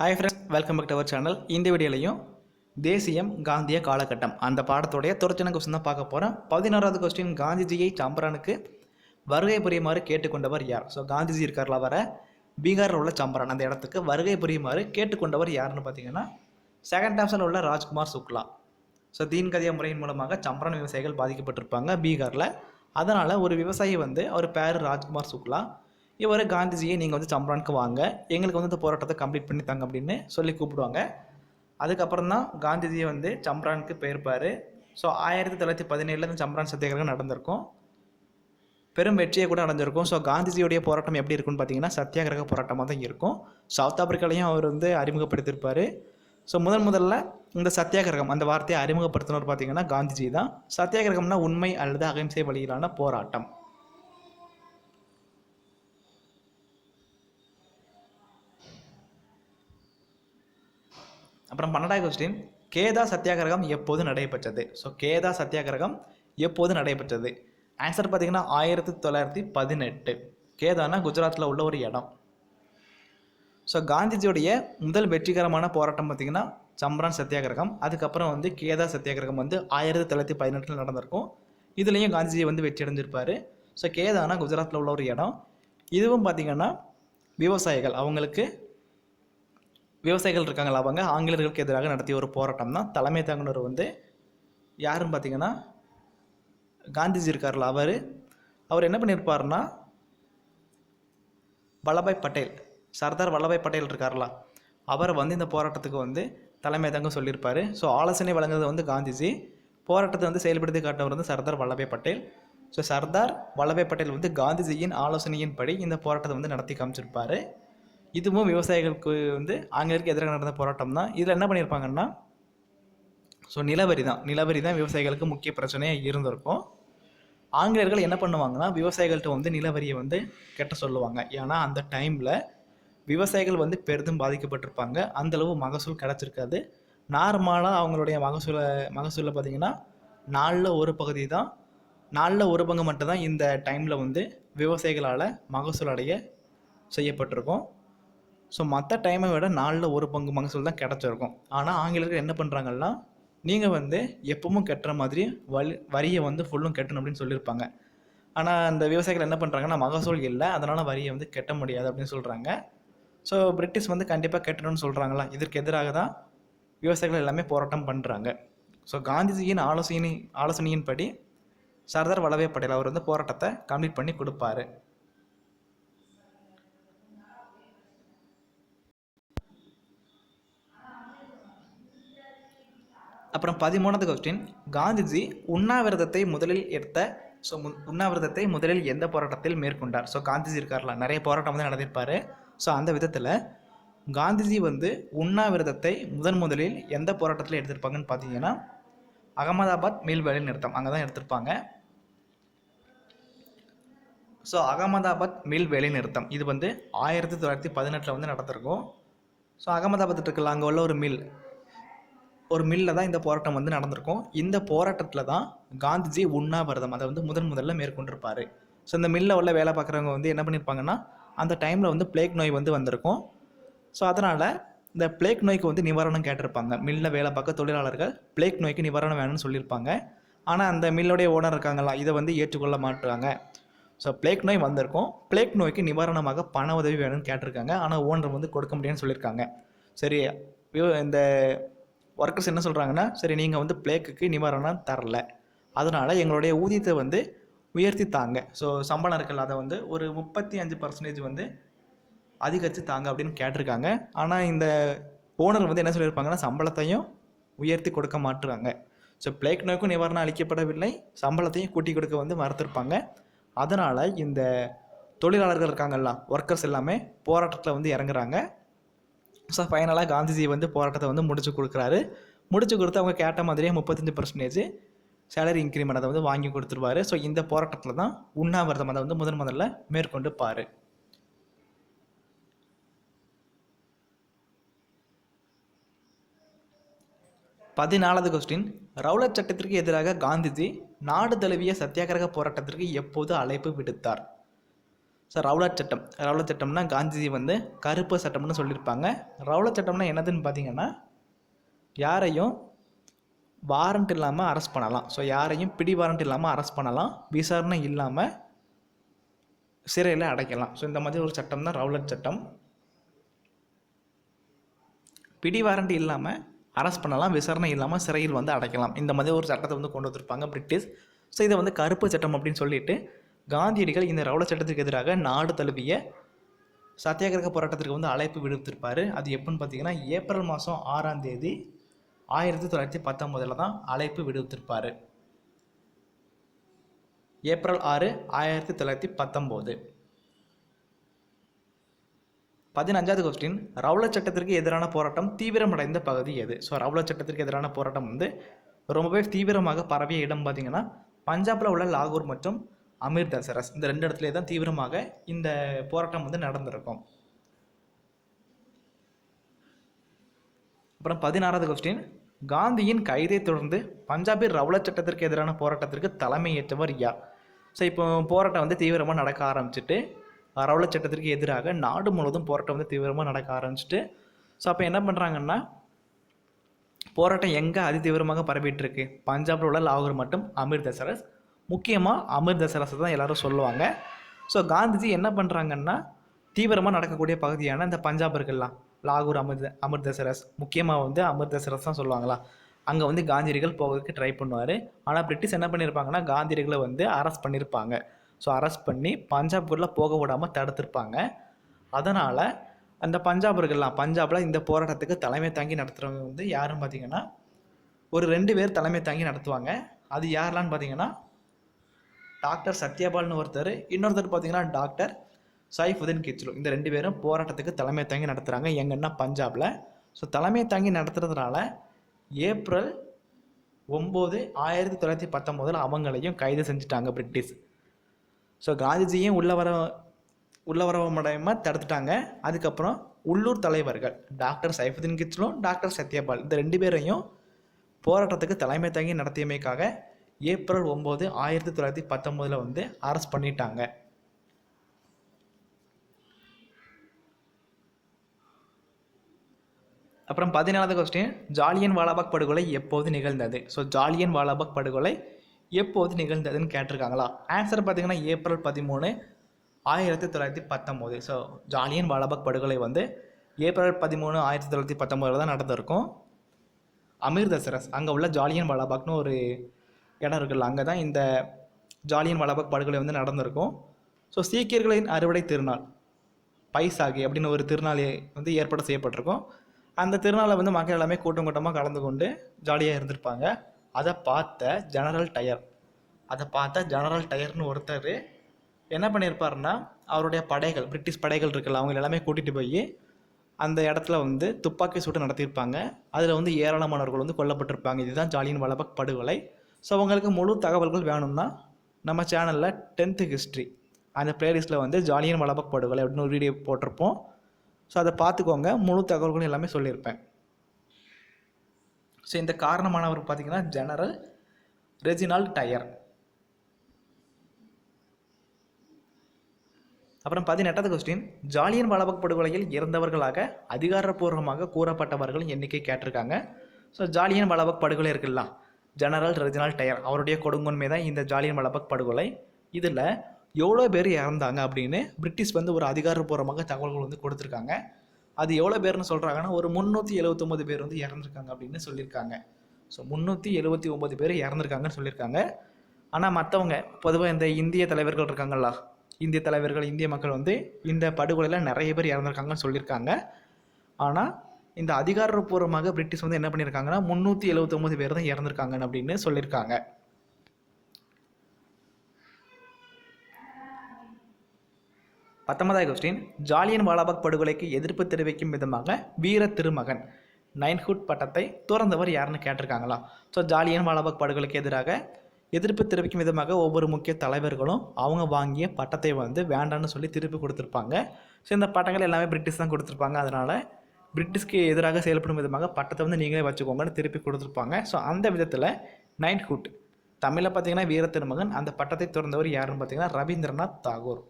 Hi friends welcome back to our channel இந்த வீடியோலையும் தேசியம் காந்திய காலகட்டம் அந்த பாடத்துடைய தொடர்ச்சியான கொஸ்டின் தான் பார்க்க போகிறோம் பதினாறாவது கொஸ்டின் காந்திஜியை சம்பரானுக்கு வருகை புரியுமாறு கேட்டுக்கொண்டவர் யார்? ஸோ காந்திஜி இருக்கார்ல வர பீகாரில் உள்ள சம்பரான் அந்த இடத்துக்கு வருகை புரியுமாறு கேட்டுக்கொண்டவர் யாருன்னு பார்த்தீங்கன்னா செகண்ட் ஆப்ஷனில் உள்ள ராஜ்குமார் சுக்லா. ஸோ தீன்கதியா முறையின் மூலமாக சம்பரான் விவசாயிகள் பாதிக்கப்பட்டிருப்பாங்க பீகாரில். அதனால் ஒரு விவசாயி வந்து அவர் பேர் ராஜ்குமார் சுக்லா. இவர் காந்திஜியை நீங்கள் வந்து சம்பரானுக்கு வாங்க. எங்களுக்கு வந்து இந்த போராட்டத்தை கம்ப்ளீட் பண்ணி தாங்க அப்படின்னு சொல்லி கூப்பிடுவாங்க. அதுக்கப்புறம் தான் காந்திஜியை வந்து சம்பரானுக்கு போயிருப்பார். ஸோ ஆயிரத்தி தொள்ளாயிரத்தி பதினேழில் இந்த சம்பரான் சத்தியாகிரகம் நடந்திருக்கும். பெரும் வெற்றியை கூட அடைஞ்சிருக்கும். ஸோ காந்திஜியுடைய போராட்டம் எப்படி இருக்குன்னு பார்த்தீங்கன்னா சத்தியாகிரக போராட்டமாக தான் இருக்கும். சவுத் ஆப்பிரிக்காலையும் அவர் வந்து அறிமுகப்படுத்தியிருப்பார். ஸோ முதன் முதல்ல இந்த சத்தியாகிரகம் அந்த வார்த்தையை அறிமுகப்படுத்தினவர் பார்த்தீங்கன்னா காந்திஜி தான். சத்தியாகிரகம்னா உண்மை அல்லது அகிம்சை வழியிலான போராட்டம். அப்புறம் பன்னெண்டாவது கொஸ்டின் கேதா சத்தியாகிரகம் எப்போது நடைபெற்றது? ஸோ கேதா சத்தியாகிரகம் எப்போது நடைபெற்றது? ஆன்சர் பார்த்தீங்கன்னா ஆயிரத்தி தொள்ளாயிரத்தி பதினெட்டு. கேதானா குஜராத்தில் உள்ள ஒரு இடம். ஸோ காந்திஜியுடைய முதல் வெற்றிகரமான போராட்டம் பார்த்திங்கன்னா சம்பரான் சத்தியாகிரகம். அதுக்கப்புறம் வந்து கேதா சத்தியாகிரகம் வந்து ஆயிரத்தி தொள்ளாயிரத்தி பதினெட்டில் நடந்திருக்கும். இதுலேயும் காந்திஜி வந்து வெற்றி அடைஞ்சிருப்பார். ஸோ கேதானா குஜராத்தில் உள்ள ஒரு இடம். இதுவும் பார்த்தீங்கன்னா விவசாயிகள் அவங்களுக்கு விவசாயிகள் இருக்காங்களா அவங்க ஆங்கிலேயர்களுக்கு எதிராக நடத்திய ஒரு போராட்டம் தான் தலைமை தாங்குனர் வந்து யாருன்னு பார்த்தீங்கன்னா காந்திஜி இருக்கார்ல அவர். அவர் என்ன பண்ணியிருப்பார்னா வல்லபாய் பட்டேல் சர்தார் வல்லபாய் பட்டேல் இருக்கார்ல அவர் வந்து இந்த போராட்டத்துக்கு வந்து தலைமை தாங்க சொல்லியிருப்பார். ஸோ ஆலோசனை வழங்குறது வந்து காந்திஜி. போராட்டத்தை வந்து செயல்படுத்தி காட்டவர் வந்து சர்தார் வல்லபாய் பட்டேல். ஸோ சர்தார் வல்லபாய் பட்டேல் வந்து காந்திஜியின் ஆலோசனையின்படி இந்த போராட்டத்தை வந்து நடத்தி காமிச்சிருப்பார். இதுவும் விவசாயிகளுக்கு வந்து ஆங்கிலேயருக்கு எதிராக நடந்த போராட்டம் தான். இதில் என்ன பண்ணியிருப்பாங்கன்னா ஸோ நிலவரி தான். நிலவரி தான் விவசாயிகளுக்கு முக்கிய பிரச்சனையாக இருந்திருக்கும். ஆங்கிலேயர்கள் என்ன பண்ணுவாங்கன்னா விவசாயிகள்கிட்ட வந்து நிலவரியை வந்து கெட்ட சொல்லுவாங்க. ஏன்னா அந்த டைமில் விவசாயிகள் வந்து பெரிதும் பாதிக்கப்பட்டிருப்பாங்க. அந்தளவு மகசூல் கிடச்சிருக்காது. நார்மலாக அவங்களுடைய மகசூலை மகசூலில் பார்த்தீங்கன்னா நாலில் ஒரு பகுதி தான் நாலில் ஒரு பங்கு மட்டும்தான் இந்த டைமில் வந்து விவசாயிகளால் மகசூல் அடைய செய்யப்பட்டிருக்கும். ஸோ மற்ற டைமை விட நாளில் ஒரு பங்கு மகசூல் தான் கிடச்சிருக்கும். ஆனால் ஆங்கிலேயர்கள் என்ன பண்ணுறாங்கன்னா நீங்கள் வந்து எப்பவும் கட்டுற மாதிரி வலி வரியை வந்து ஃபுல்லும் கட்டணும் அப்படின்னு சொல்லியிருப்பாங்க. ஆனால் அந்த விவசாயிகள் என்ன பண்ணுறாங்கன்னா மகசூல் இல்லை அதனால் வரியை வந்து கட்ட முடியாது அப்படின்னு சொல்கிறாங்க ஸோ பிரிட்டிஷ் வந்து கண்டிப்பாக கட்டணும்னு சொல்கிறாங்களா இதற்கு எதிராக தான் விவசாயிகள் எல்லாமே போராட்டம் பண்ணுறாங்க ஸோ காந்திஜியின் ஆலோசனை ஆலோசனையின்படி சர்தார் வல்லபாய் பட்டேல் அவர் வந்து போராட்டத்தை கம்ப்ளீட் பண்ணி கொடுப்பாரு. அப்புறம் பதிமூணாவது கொஸ்டின் காந்திஜி உண்ணாவிரதத்தை முதலில் எடுத்த ஸோ மு உண்ணாவிரதத்தை முதலில் எந்த போராட்டத்தில் மேற்கொண்டார்? ஸோ காந்திஜி இருக்கார்ல நிறைய போராட்டம் வந்து நடந்திருப்பார். ஸோ அந்த விதத்தில் காந்திஜி வந்து உண்ணாவிரதத்தை முதன் முதலில் எந்த போராட்டத்தில் எடுத்திருப்பாங்கன்னு பார்த்தீங்கன்னா அகமதாபாத் மீள் வேலை நிறுத்தம். அங்கே தான் எடுத்திருப்பாங்க. ஸோ அகமதாபாத் மில் வேலை நிறுத்தம். இது வந்து ஆயிரத்தி தொள்ளாயிரத்தி பதினெட்டில் வந்து நடந்திருக்கும். ஸோ அகமதாபாத் இருக்குல்ல அங்கே உள்ள ஒரு மில். ஒரு மில்லில் தான் இந்த போராட்டம் வந்து நடந்திருக்கும். இந்த போராட்டத்தில் தான் காந்திஜி உண்ணாவிரதம் அதை வந்து முதன் முதல்ல மேற்கொண்டிருப்பார். ஸோ இந்த மில்லில் உள்ள வேலை பார்க்குறவங்க வந்து என்ன பண்ணியிருப்பாங்கன்னா அந்த டைமில் வந்து பிளேக் நோய் வந்து வந்திருக்கும். ஸோ அதனால் இந்த பிளேக் நோய்க்கு வந்து நிவாரணம் கேட்டிருப்பாங்க. மில்லில் வேலை பார்க்க தொழிலாளர்கள் பிளேக் நோய்க்கு நிவாரணம் வேணும்னு சொல்லியிருப்பாங்க. ஆனால் அந்த மில்லுடைய ஓனர் இருக்காங்களா இதை வந்து ஏற்றுக்கொள்ள மாட்டுறாங்க ஸோ பிளேக் நோய் வந்திருக்கும். பிளேக் நோய்க்கு நிவாரணமாக பண உதவி வேணும்னு கேட்டிருக்காங்க. ஆனால் ஓனர் வந்து கொடுக்க முடியும்னு சொல்லியிருக்காங்க. சரி இந்த ஒர்க்கர்ஸ் என்ன சொல்கிறாங்கன்னா சரி நீங்கள் வந்து பிளேக்குக்கு நிவாரணம் தரல. அதனால் எங்களுடைய ஊதியத்தை வந்து உயர்த்தி தாங்க ஸோ சம்பளம் இருக்குல்ல அதை வந்து ஒரு முப்பத்தி அஞ்சு பர்சன்டேஜ் வந்து அதிகரித்து தாங்க அப்படின்னு கேட்டிருக்காங்க. ஆனால் இந்த ஓனர் வந்து என்ன சொல்லியிருப்பாங்கன்னா சம்பளத்தையும் உயர்த்தி கொடுக்க மாட்டுறாங்க. ஸோ பிளேக் நோய்க்கும் நிவாரணம் அளிக்கப்படவில்லை. சம்பளத்தையும் கூட்டி கொடுக்க வந்து மறுத்திருப்பாங்க. அதனால் இந்த தொழிலாளர்கள் இருக்காங்கல்ல ஒர்க்கர்ஸ் எல்லாமே போராட்டத்தில் வந்து இறங்குறாங்க. ஸோ ஃபைனலாக காந்திஜி வந்து போராட்டத்தை வந்து முடிச்சு கொடுக்குறாரு. முடிச்சு கொடுத்து அவங்க கேட்ட மாதிரியே முப்பத்தஞ்சு பர்சன்டேஜ் சேலரி இன்க்ரிமெண்ட் அதை வந்து வாங்கி கொடுத்துருவாரு. ஸோ இந்த போராட்டத்தில் தான் உண்ணாவிரதம் அதை வந்து முதன் முதல்ல மேற்கொண்டு பாரு. பதினாலாவது கொஸ்டின் ரவுலட் சட்டத்திற்கு எதிராக காந்திஜி நாடு தழுவிய சத்தியாகிரக போராட்டத்திற்கு எப்போது அழைப்பு விடுத்தார்? ஸோ ரவுலட் சட்டம். ரவுலட் சட்டம்னா காந்திஜி வந்து கருப்பு சட்டம்னு சொல்லியிருப்பாங்க ரவுலட் சட்டம்னா என்னதுன்னு பார்த்தீங்கன்னா யாரையும் வாரண்ட் இல்லாமல் அரெஸ்ட் பண்ணலாம். ஸோ யாரையும் பிடி வாரண்ட் இல்லாமல் அரெஸ்ட் பண்ணலாம். விசாரணை இல்லாமல் சிறையில் அடைக்கலாம். ஸோ இந்த மாதிரி ஒரு சட்டம் தான் ரவுலட் சட்டம். பிடி வாரண்ட் இல்லாமல் அரெஸ்ட் பண்ணலாம். விசாரணை இல்லாமல் சிறையில் வந்து அடைக்கலாம். இந்த மாதிரி ஒரு சட்டத்தை வந்து கொண்டு வந்திருப்பாங்க பிரிட்டிஷ் ஸோ இதை வந்து கருப்பு சட்டம் அப்படின்னு சொல்லிட்டு காந்தியடிகள் இந்த ரவுல சட்டத்திற்கு எதிராக நாடு தழுவிய சத்தியாகிரக போராட்டத்திற்கு வந்து அழைப்பு விடுத்திருப்பார். அது எப்போன்னு பார்த்தீங்கன்னா ஏப்ரல் மாதம் ஆறாம் தேதி ஆயிரத்தி தொள்ளாயிரத்தி பத்தொம்போதில் தான் அழைப்பு விடுத்திருப்பார். ஏப்ரல் ஆறு ஆயிரத்தி தொள்ளாயிரத்தி பத்தொம்போது பதினஞ்சாவது கொஸ்டின் ரவுல சட்டத்திற்கு எதிரான போராட்டம் தீவிரமடைந்த பகுதி எது? ஸோ ரவுல சட்டத்திற்கு எதிரான போராட்டம் வந்து ரொம்பவே தீவிரமாக பரவிய இடம் பார்த்தீங்கன்னா பஞ்சாபில் உள்ள லாகூர் மற்றும் அமிர்தசரஸ் இந்த ரெண்டு இடத்துலேயே தான் தீவிரமாக இந்த போராட்டம் வந்து நடந்திருக்கும். அப்புறம் பதினாறாவது கொஸ்டின் காந்தியின் கைதை தொடர்ந்து பஞ்சாபில் ரவுலட் சட்டத்திற்கு எதிரான போராட்டத்திற்கு தலைமையேற்றவர் யார்? ஸோ இப்போ போராட்டம் வந்து தீவிரமாக நடக்க ஆரம்பிச்சுட்டு ரவுலட் சட்டத்திற்கு எதிராக நாடு முழுவதும் போராட்டம் வந்து தீவிரமாக நடக்க ஆரம்பிச்சுட்டு ஸோ அப்போ என்ன பண்ணுறாங்கன்னா போராட்டம் எங்கே அதி தீவிரமாக பரவிட்டு இருக்கு? பஞ்சாபில் உள்ள லாகூர் மற்றும் அமிர்தசரஸ் முக்கியமாக அமிர்தசரஸை தான் எல்லோரும் சொல்லுவாங்க. ஸோ காந்திஜி என்ன பண்ணுறாங்கன்னா தீவிரமாக நடக்கக்கூடிய பகுதியான இந்த பஞ்சாப் இருக்குல்லாம் லாகூர் அமிர்த அமிர்தசரஸ் முக்கியமாக வந்து அமிர்தசரஸ் தான் சொல்லுவாங்களா? அங்கே வந்து காந்தியடிகள் போகிறதுக்கு ட்ரை பண்ணுவார். ஆனால் பிரிட்டிஷ் என்ன பண்ணியிருப்பாங்கன்னா காந்தியடிகளை வந்து அரெஸ்ட் பண்ணியிருப்பாங்க ஸோ அரெஸ்ட் பண்ணி பஞ்சாப்குள்ளே போக விடாமல் தடுத்திருப்பாங்க. அதனால் அந்த பஞ்சாபர்கள்லாம் பஞ்சாபில் இந்த போராட்டத்துக்கு தலைமை தாங்கி நடத்துகிறவங்க வந்து யாருன்னு பார்த்தீங்கன்னா ஒரு ரெண்டு பேர் தலைமை தாங்கி நடத்துவாங்க. அது யாரெல்லாம்னு பார்த்தீங்கன்னா டாக்டர் சத்யபால்னு ஒருத்தர் இன்னொருத்தர் பார்த்தீங்கன்னா டாக்டர் சைஃபுதீன் கிச்லு இந்த ரெண்டு பேரும் போராட்டத்துக்கு தலைமை தாங்கி நடத்துகிறாங்க எங்கன்னா பஞ்சாபில். ஸோ தலைமை தாங்கி நடத்துறதுனால ஏப்ரல் ஒம்பது ஆயிரத்தி தொள்ளாயிரத்தி பத்தொம்போதில் அவங்களையும் கைது செஞ்சுட்டாங்க பிரிட்டிஷ். ஸோ காந்திஜியும் உள்ள வர உள்ள வர தடுத்துட்டாங்க. அதுக்கப்புறம் உள்ளூர் தலைவர்கள் டாக்டர் சைஃபுதீன் கிச்லும் டாக்டர் சத்யபால் இந்த ரெண்டு பேரையும் போராட்டத்துக்கு தலைமை தாங்கி நடத்தியமைக்காக ஏப்ரல் ஒம்பது ஆயிரத்தி தொள்ளாயிரத்தி பத்தொம்போதில் வந்து அரெஸ்ட் பண்ணிட்டாங்க. அப்புறம் பதினாலாவது கொஸ்டின் ஜாலியன் வாலாபாக் படுகொலை எப்போது நிகழ்ந்தது? ஸோ ஜாலியன் வாலாபாக் படுகொலை எப்போது நிகழ்ந்ததுன்னு கேட்டிருக்காங்களா? ஆன்சர் பார்த்தீங்கன்னா ஏப்ரல் பதிமூணு ஆயிரத்தி தொள்ளாயிரத்தி பத்தொம்போது. ஸோ ஜாலியன் வாலாபாக் படுகொலை வந்து ஏப்ரல் பதிமூணு ஆயிரத்தி தொள்ளாயிரத்தி பத்தொம்போதில் தான் நடந்திருக்கும் அமிர்தசரஸ் அங்கே உள்ள ஜாலியன் வாலாபாக்னு ஒரு இடம் இருக்குல்ல அங்கே தான் இந்த ஜாலியன் வளபக் படுகொலை வந்து நடந்திருக்கும். ஸோ சீக்கியர்களின் அறுவடை திருநாள் பைசாகி அப்படின்னு ஒரு திருநாள் வந்து ஏற்பாடு செய்யப்பட்டிருக்கும். அந்த திருநாளை வந்து மக்கள் எல்லாமே கூட்டம் கூட்டமாக கலந்து கொண்டு ஜாலியாக இருந்திருப்பாங்க. அதை பார்த்த ஜெனரல் டயர் அதை பார்த்த ஜெனரல் டயர்னு ஒருத்தர் என்ன பண்ணியிருப்பாருன்னா அவருடைய படைகள் பிரிட்டிஷ் படைகள் இருக்குல்ல அவங்க எல்லாமே கூட்டிகிட்டு போய் அந்த இடத்துல வந்து துப்பாக்கி சூட்டு நடத்தியிருப்பாங்க. அதில் வந்து ஏராளமானவர்கள் வந்து கொல்லப்பட்டிருப்பாங்க. இதுதான் ஜாலியின் வளபக் படுகொலை. ஸோ உங்களுக்கு முழு தகவல்கள் வேணும்னா நம்ம சேனலில் டென்த்து ஹிஸ்ட்ரி அந்த ப்ளேலிஸ்ட்டில் வந்து ஜாலியன் வளபக் படுகொலை அப்படின்னு ஒரு வீடியோ போட்டிருப்போம். ஸோ அதை பார்த்துக்கோங்க. முழு தகவல்களும் எல்லாமே சொல்லியிருப்பேன். ஸோ இந்த காரணமானவர் பார்த்திங்கன்னா ஜெனரல் ரெஜினால் டயர் அப்புறம் பதினெட்டாவது கொஸ்டின் ஜாலியன் வாலாபாக் படுகொலையில் இறந்தவர்களாக அதிகாரப்பூர்வமாக கூறப்பட்டவர்கள் எண்ணிக்கை கேட்டிருக்காங்க. ஸோ ஜாலியன் வாலாபாக் படுகொலை இருக்குல்ல? ஜெனரல் ரெஜினால் டயர் அவருடைய கொடுங்கொன்மை தான் இந்த ஜாலியன் வளபக் படுகொலை இதில் எவ்வளோ பேர் இறந்தாங்க அப்படின்னு பிரிட்டிஷ் வந்து ஒரு அதிகாரப்பூர்வமாக தகவல்கள் வந்து கொடுத்துருக்காங்க. அது எவ்வளோ பேர்னு சொல்கிறாங்கன்னா ஒரு முந்நூற்றி எழுபத்தொம்பது பேர் வந்து இறந்துருக்காங்க அப்படின்னு சொல்லியிருக்காங்க. ஸோ முந்நூற்றி எழுபத்தி ஒம்பது பேர் இறந்துருக்காங்கன்னு சொல்லியிருக்காங்க. ஆனால் மற்றவங்க பொதுவாக இந்த இந்திய தலைவர்கள் இருக்காங்களா இந்திய தலைவர்கள் இந்திய மக்கள் வந்து இந்த படுகொலையில் நிறைய பேர் இறந்துருக்காங்கன்னு சொல்லியிருக்காங்க. ஆனால் இந்த அதிகாரப்பூர்வமாக பிரிட்டிஷ் வந்து என்ன பண்ணியிருக்காங்கன்னா முந்நூற்றி எழுபத்தொம்போது பேர் தான் இறந்துருக்காங்க அப்படின்னு சொல்லியிருக்காங்க. பத்தொன்பதாவது கொஸ்டின் ஜாலியன் வாலாபாக் படுகொலைக்கு எதிர்ப்பு தெரிவிக்கும் விதமாக வீர திருமகன் நைன்ஹுட் பட்டத்தை துறந்தவர் யாருன்னு கேட்டிருக்காங்களா? ஸோ ஜாலியன் வாலாபாக் படுகொலைக்கு எதிராக எதிர்ப்பு தெரிவிக்கும் விதமாக ஒவ்வொரு முக்கிய தலைவர்களும் அவங்க வாங்கிய பட்டத்தை வந்து வேண்டான்னு சொல்லி திருப்பி கொடுத்துருப்பாங்க. ஸோ இந்த பட்டங்கள் எல்லாமே பிரிட்டிஷ் தான் கொடுத்துருப்பாங்க. அதனால் பிரிட்டிஷ்க்கு எதிராக செயல்படும் விதமாக பட்டத்தை வந்து நீங்களே வச்சுக்கோங்கன்னு திருப்பி கொடுத்துருப்பாங்க. ஸோ அந்த விதத்தில் நைட்ஹுட் தமிழில் பார்த்தீங்கன்னா வீரத்திருமகன் அந்த பட்டத்தை திறந்தவர் யாருன்னு பார்த்தீங்கன்னா ரவீந்திரநாத் தாகூர்.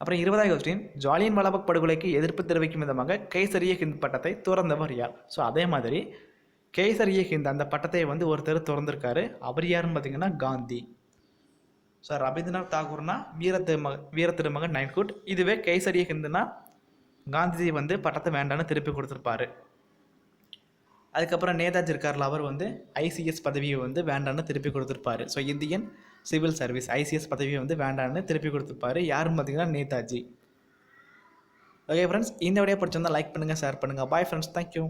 அப்புறம் இருபதாவது கொஸ்டின் ஜாலியன் வாலாபாக் படுகொலைக்கு எதிர்ப்பு தெரிவிக்கும் விதமாக கைசரிய ஹிந்த் பட்டத்தை துறந்தவர் யார்? ஸோ அதே மாதிரி கைசரிய ஹிந்த் அந்த பட்டத்தை வந்து ஒருத்தர் திறந்திருக்காரு. அவர் யாருன்னு பார்த்தீங்கன்னா காந்தி. ஸோ ரவீந்திரநாத் தாகூர்னா வீரத்து மக வீர திருமகன் நைன்குட் இதுவே கைசரிய ஹிந்துனா காந்திஜி வந்து பட்டத்தை வேண்டான்னு திருப்பி கொடுத்துருப்பாரு. அதுக்கப்புறம் நேதாஜி இருக்கார்ல அவர் வந்து ஐசிஎஸ் பதவியை வந்து வேண்டான்னு திருப்பி கொடுத்துருப்பாரு. So Indian civil service ICS பதவியை வந்து வேண்டான்னு திருப்பி கொடுத்துருப்பாரு. யாருன்னு பார்த்தீங்கன்னா நேதாஜி. ஓகே ஃப்ரெண்ட்ஸ் இந்த வீடியோ பிடிச்சிருந்தா லைக் பண்ணுங்கள் ஷேர் பண்ணுங்கள் பாய் ஃப்ரெண்ட்ஸ் தேங்க்யூ